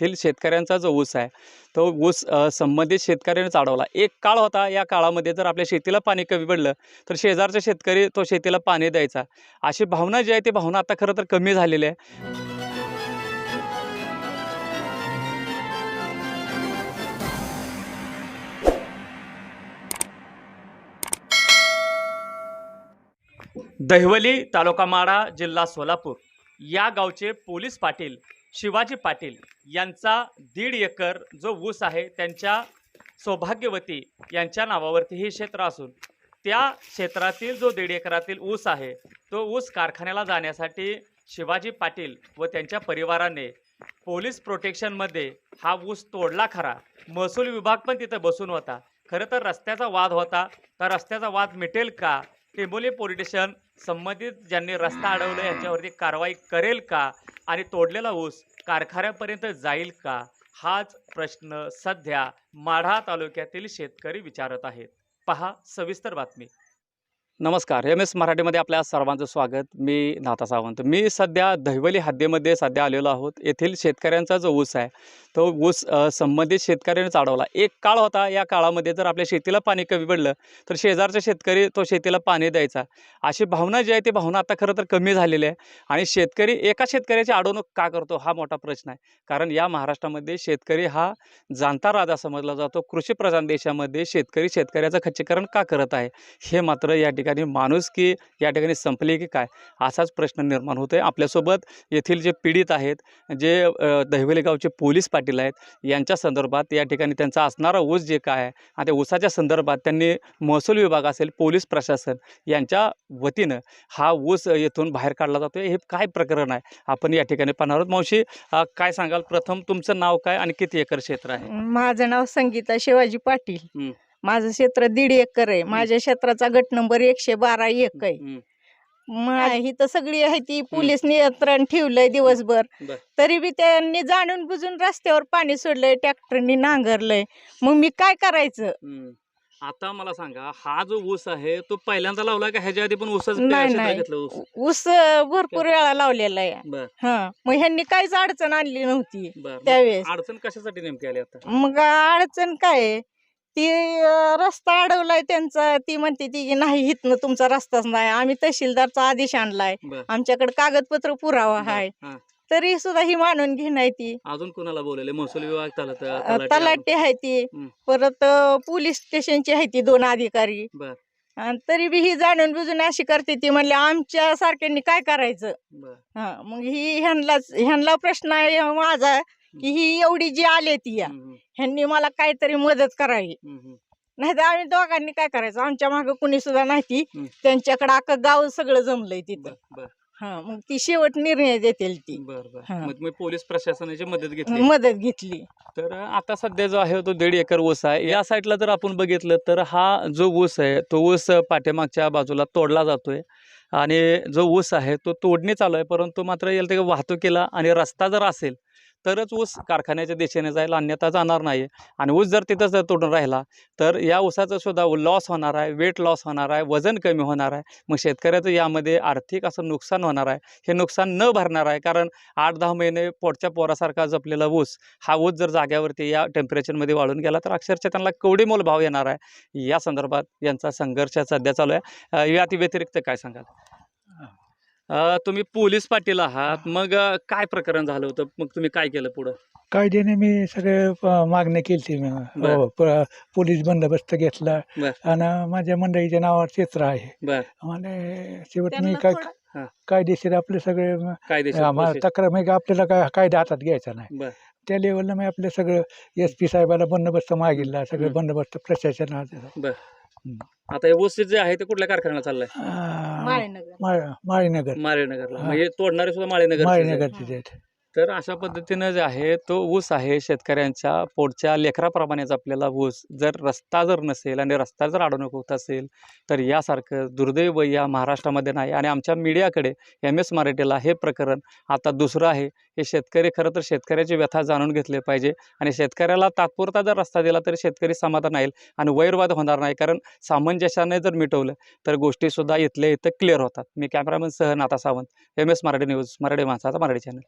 येथील शेतकऱ्यांचा जो ऊस आहे तो ऊस संबंधित शेतकऱ्याने चाढवला एक काळ होता या काळामध्ये जर आपल्या शेतीला पाणी कमी पडलं तर शेजारचा शेतकरी तो शेतीला पाणी द्यायचा. अशी भावना जी आहे ती भावना आता खरं तर कमी झालेली आहे. दहिवली तालुका माडा जिल्हा सोलापूर. या गावचे पोलीस पाटील शिवाजी पाटील यांचा दीड एकर जो ऊस आहे त्यांच्या सौभाग्यवती यांच्या नावावरती हे क्षेत्र असून त्या क्षेत्रातील जो दीड एकरातील ऊस आहे तो ऊस कारखान्याला जाण्यासाठी शिवाजी पाटील व त्यांच्या परिवाराने पोलीस प्रोटेक्शनमध्ये हा ऊस तोडला खरा. महसूल विभाग पण तिथं बसून होता. खरं तर रस्त्याचा वाद होता. तर रस्त्याचा वाद मिटेल का? टेंबोली पोलीस स्टेशन संबंधित ज्यांनी रस्ता अडवला यांच्यावरती कारवाई करेल का? आणि तोडलेला ऊस कारखान्यापर्यंत जाईल का? हाच प्रश्न सध्या माढा तालुक्यातील शेतकरी विचारत आहेत. पहा सविस्तर बातमी. नमस्कार एम एस मराठीमध्ये आपल्या सर्वांचं स्वागत. मी नाथा सावंत. मी सध्या दहिवली हद्दीमध्ये सध्या आलेलो आहोत. येथील शेतकऱ्यांचा जो ऊस आहे तो ऊस संबंधित शेतकऱ्यानेच अडवला एक काळ होता या काळामध्ये जर आपल्या शेतीला पाणी कमी पडलं तर शेजारचा शेतकरी तो शेतीला पाणी द्यायचा. अशी भावना जी आहे ती भावना आता खरं तर कमी झालेली आहे. आणि शेतकरी एका शेतकऱ्याची अडवणूक का करतो हा मोठा प्रश्न आहे. कारण या महाराष्ट्रामध्ये शेतकरी हा जाणता राजा समजला जातो. कृषीप्रधान देशामध्ये शेतकरी शेतकऱ्याचं खच्चीकरण का करत आहे हे मात्र या ठिकाणी माणूस की या ठिकाणी संपली की काय? असाच प्रश्न निर्माण होतो आहे आपल्यासोबत येथील जे पीडित आहेत जे दहिवली गावचे पोलीस पाटील आहेत यांच्या संदर्भात या ठिकाणी त्यांचा असणारा ऊस जे काय आहे आणि त्या ऊसाच्या संदर्भात त्यांनी महसूल विभाग असेल पोलीस प्रशासन यांच्या वतीनं हा ऊस येथून बाहेर काढला जातो हे काय प्रकरण आहे? आपण या ठिकाणी पाहणार आहोत. मावशी काय सांगाल? प्रथम तुमचं नाव काय आणि किती एकर क्षेत्र आहे? माझं नाव संगीता शिवाजी पाटील. माझं क्षेत्र दीड एकर आहे. माझ्या क्षेत्राचा गट नंबर एकशे बारा एक आहे. हं, मग ही तर सगळी आहे ती पोलीस नियंत्रण ठेवलंय दिवसभर. बर. तरी बी त्यांनी जाणून बुजून रस्त्यावर पाणी सोडलंय ट्रॅक्टरनी नांगरलंय. मग मी काय करायचं? हं. आता मला सांगा हा जो ऊस आहे तो पहिल्यांदा लावला का ह्याच्या आधी पण ऊसच नाही, क्षेत्र नाही. घेतलं ऊस? ऊस अं, भरपूर वेळा लावलेला आहे. बर. हा. मग ह्यांनी काहीच अडचण आणली नव्हती बर. त्यावेळेस. अडचण कशासाठी नेमकी आली आता? मग अडचण काय आहे? ती रस्ता अडवलाय त्यांचा. ती म्हणते ती की नाही इथनं तुमचा रस्ताच नाही. आम्ही तहसीलदारचा आदेश आणलाय. बर. आमच्याकडे कागदपत्र पुरावा. आहे. हा. तरी सुद्धा ही मानून घेणार ती. अजून कोणाला बोलवले महसूल विभाग तलाट- अं, तलाठी तलाठी आहे ती. हं. परत अं, पोलीस स्टेशनची आहे ती दोन अधिकारी. बर. तरी बी ही जाणून बुजून अशी करते ती म्हणले आमच्या सारख्यांनी काय करायचं? बर. हा मग ही ह्यांनाच ह्यांना प्रश्न आहे माझा. की ही एवढी जी आले ती या. ह्यांनी मला काहीतरी मदत करावी. नाही तर आम्ही दोघांनी काय करायचं? आमच्या मागं कुणी सुद्धा नाही. ती. त्यांच्याकडे अख्खं गाव सगळं जमलंय तिथं. हा मग ती शेवट निर्णय देतील ती. बर बर. मग तुम्ही पोलीस प्रशासनाची मदत घेतली. मदत घेतली. तर आता सध्या जो आहे तो दीड एकर ऊस आहे. या साईडला जर आपण बघितलं तर हा जो ऊस आहे तो ऊस पाठीमागच्या बाजूला तोडला जातोय. आणि जो ऊस आहे तो तोडणी चालू आहे. परंतु मात्र याला ते वाहतुकीला आणि रस्ता जर असेल तरच ऊस कारखान्याच्या दिशेने जाईल अन्यथा जाणार नाही आणि ऊस जर तिथंच जर तोडून राहिला तर या ऊसाचा सुद्धा लॉस होणार आहे वेट लॉस होणार आहे वजन कमी होणार आहे. मग शेतकऱ्याचं यामध्ये आर्थिक असं नुकसान होणार आहे. हे नुकसान न भरणार आहे कारण आठ दहा महिने पोटच्या पोरासारखा जपलेला ऊस हा ऊस जर जाग्यावरती या टेम्परेचरमध्ये वाळून गेला तर अक्षरशः त्यांना कवडी मोल भाव येणार आहे? या संदर्भात यांचा संघर्ष सध्या चालू आहे. या व्यतिरिक्त काय सांगाल? तुम्ही पोलीस पाटील आहात. मग काय प्रकरण झालं होतं? मग तुम्ही काय केलं पुढं? कायद्याने मी सगळे मागणी केली मी बर. हो, पोलीस बंदोबस्त घेतला. बर. आणि माझ्या मंडळीच्या नावावर चित्र आहे. बर. आणि शेवट मी काय कायदेशीर आपले सगळे. तक्रार म्हणजे आपल्याला काय कायदा हातात घ्यायचा नाही. बर. त्या लेवलला मी आपलं सगळं एस पी साहेबाला बंदोबस्त मागितला. सगळं. बंदोबस्त प्रशासनात बर. आता हे ऊस जे आहे ते कुठल्या कारखान्याला चाललंय? माळीनगर. मा- माळीनगर. माळेनगरला. हा. म्हणजे तोडणारे सुद्धा माळेनगर माळीनगरचे आहेत. तर अशा पद्धतीनं जे आहे तो ऊस आहे शेतकऱ्यांच्या पोटच्या लेकराप्रमाणेच आपल्याला ऊस जर रस्ता जर नसेल आणि रस्ता जर अडवणूक होत असेल तर यासारखं दुर्दैव या महाराष्ट्रामध्ये नाही आणि आमच्या मीडियाकडे एम एस मराठीला हे प्रकरण आता दुसरं आहे. हे शेतकरी खरं तर शेतकऱ्याची व्यथा जाणून घेतले पाहिजे आणि शेतकऱ्याला तात्पुरता जर रस्ता दिला तरी शेतकरी समाधान राहील आणि वैरवाद होणार नाही. कारण सामंजस्याने जर मिटवलं तर गोष्टीसुद्धा इथल्या इथं क्लिअर होतात. मी कॅमेरामन सह Natha Sawant M S Marathi news Marathi माणसाचा मराठी चॅनल